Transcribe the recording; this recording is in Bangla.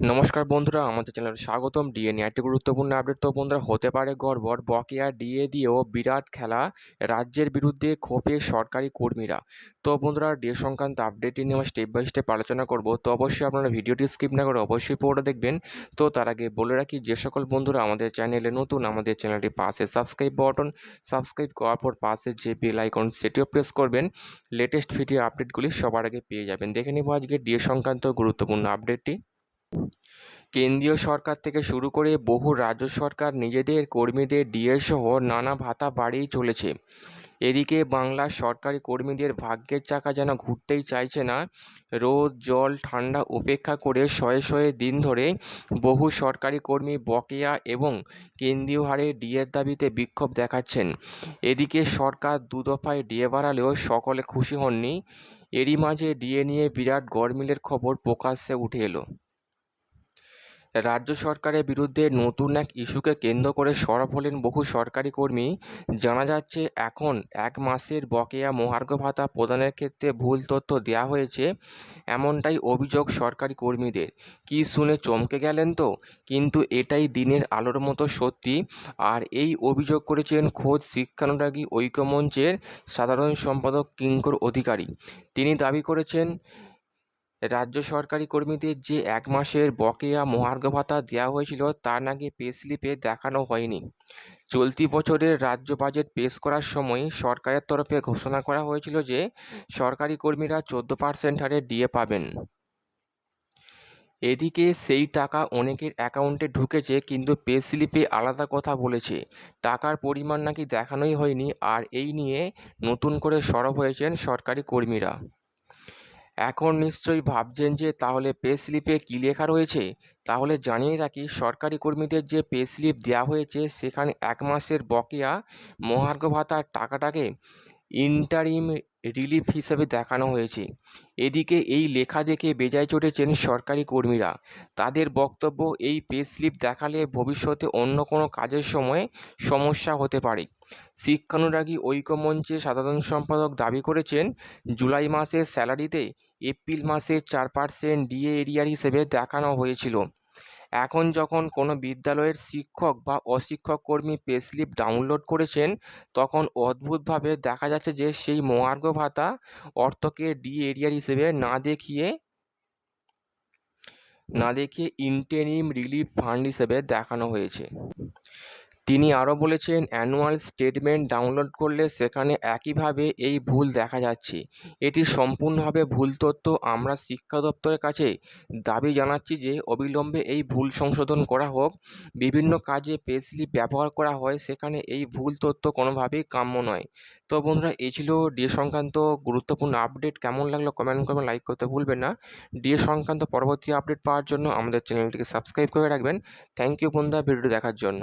নমস্কার বন্ধুরা, আমাদের চ্যানেলে স্বাগতম। ডিএ নিয়ে একটি গুরুত্বপূর্ণ আপডেট তো বন্ধুরা হতে পারে গড়বড়। বকেয়া ডিএ দিয়েও বিরাট খেলা রাজ্যের বিরুদ্ধে ক্ষোভে সরকারি কর্মীরা। তো বন্ধুরা ডিএ সংক্রান্ত আপডেটটি নিয়ে আমরা স্টেপ বাই স্টেপ আলোচনা করব। তো অবশ্যই আপনারা ভিডিওটি স্কিপ না করে অবশ্যই পুরোটা দেখবেন। তো তার আগে বলে রাখি, যে সকল বন্ধুরা আমাদের চ্যানেলে নতুন, আমাদের চ্যানেলটি পাশে সাবস্ক্রাইব বাটন সাবস্ক্রাইব করার পর পাশে যে বেল আইকন সেটিও প্রেস করবেন। লেটেস্ট ভিডিও আপডেটগুলি সবার আগে পেয়ে যাবেন। দেখে নিব আজকে ডিএ সংক্রান্ত গুরুত্বপূর্ণ আপডেটটি কেন্দ্রীয় সরকার থেকে শুরু করে বহু রাজ্য সরকার নিজেদের কর্মীদের ডিএ সহ নানা ভাতা বাড়িয়ে চলেছে। এদিকে বাংলার সরকারি কর্মীদের ভাগ্যের চাকা যেন ঘুরতেই চাইছে না, রোদ, জল, ঠান্ডা উপেক্ষা করে শয়ে শয়ে দিন ধরে বহু সরকারি কর্মী বকেয়া এবং কেন্দ্রীয় হারে ডিএর দাবিতে বিক্ষোভ দেখাচ্ছেন। এদিকে সরকার দু দফায় ডিএ বাড়ালেও সকলে খুশি হননি। এরই মাঝে ডিএ নিয়ে বিরাট গরমিলের খবর প্রকাশ্যে উঠে এলো। রাজ্য সরকারের বিরুদ্ধে নতুন এক ইস্যুকে কেন্দ্র করে সরব হলেন বহু সরকারি কর্মী। জানা যাচ্ছে, এখন এক মাসের বকেয়া মহার্ঘ ভাতা প্রদানের ক্ষেত্রে ভুল তথ্য দেওয়া হয়েছে। এমনটাই অভিযোগ সরকারি কর্মীদের। কি শুনে চমকে গেলেন তো? কিন্তু এটাই দিনের আলোর মতো সত্যি। আর এই অভিযোগ করেছেন খোদ শিক্ষানুরাগী ঐক্যমঞ্চের সাধারণ সম্পাদক কিঙ্কর অধিকারী। তিনি দাবি করেছেন রাজ্য সরকারি কর্মীদের যে এক মাসের বকেয়া মহার্ঘ ভাতা দেওয়া হয়েছিল তা নাকি পে স্লিপে দেখানো হয়নি। চলতি বছরের রাজ্য বাজেট পেশ করার সময় সরকারের তরফে ঘোষণা করা হয়েছিল যে সরকারি কর্মীরা চোদ্দ পার্সেন্ট হারে ডিএ পাবেন। এদিকে সেই টাকা অনেকের অ্যাকাউন্টে ঢুকেছে কিন্তু পে স্লিপে আলাদা কথা বলেছে। টাকার পরিমাণ নাকি দেখানোই হয়নি আর এই নিয়ে নতুন করে সরব হয়েছেন সরকারি কর্মীরা। এখন নিশ্চয়ই ভাবছেন যে তাহলে পে স্লিপে কী লেখা রয়েছে? তাহলে জানিয়ে রাখি, সরকারি কর্মীদের যে পে স্লিপ দেওয়া হয়েছে, সেখানে এক মাসের বকেয়া মহার্ঘ ভাতার টাকাটাকে ইন্টারিম রিলিফ হিসেবে দেখানো হয়েছে। এদিকে এই লেখা দেখে বেজায় চটেছেন সরকারি কর্মীরা। তাদের বক্তব্য, এই পে স্লিপ দেখালে ভবিষ্যতে অন্য কোনো কাজের সময় সমস্যা হতে পারে। শিক্ষানুরাগী ঐক্যমঞ্চের সাধারণ সম্পাদক দাবি করেছেন, জুলাই মাসের স্যালারিতে এপ্রিল মাসে চার পার্সেন্ট ডিএ এরিয়ার হিসেবে দেখানো হয়েছিল। এখন যখন কোনো বিদ্যালয়ের শিক্ষক বা অশিক্ষক কর্মী পে স্লিপ ডাউনলোড করেছেন, তখন অদ্ভুতভাবে দেখা যাচ্ছে যে সেই মহার্ঘ ভাতা অর্থকে ডি এরিয়ার হিসেবে না দেখিয়ে না দেখিয়ে ইন্টেরিম রিলিফ ফান্ড হিসেবে দেখানো হয়েছে। তিনি আরও বলেছেন, অ্যানুয়াল স্টেটমেন্ট ডাউনলোড করলে সেখানে একইভাবে এই ভুল দেখা যাচ্ছে। এটি সম্পূর্ণভাবে ভুল তথ্য। আমরা শিক্ষা দপ্তরের কাছে দাবি জানাচ্ছি যে অবিলম্বে এই ভুল সংশোধন করা হোক। বিভিন্ন কাজে পে স্লিপ ব্যবহার করা হয়। সেখানে এই ভুল তথ্য কোনোভাবেই কাম্য নয়। তো বন্ধুরা, এই ছিল ডিএ সংক্রান্ত গুরুত্বপূর্ণ আপডেট। কেমন লাগল কমেন্ট করবেন, লাইক করতে ভুলবেন না। ডিএ সংক্রান্ত পরবর্তী আপডেট পাওয়ার জন্য আমাদের চ্যানেলটিকে সাবস্ক্রাইব করে রাখবেন। থ্যাংক ইউ বন্ধুরা, ভিডিওটি দেখার জন্য।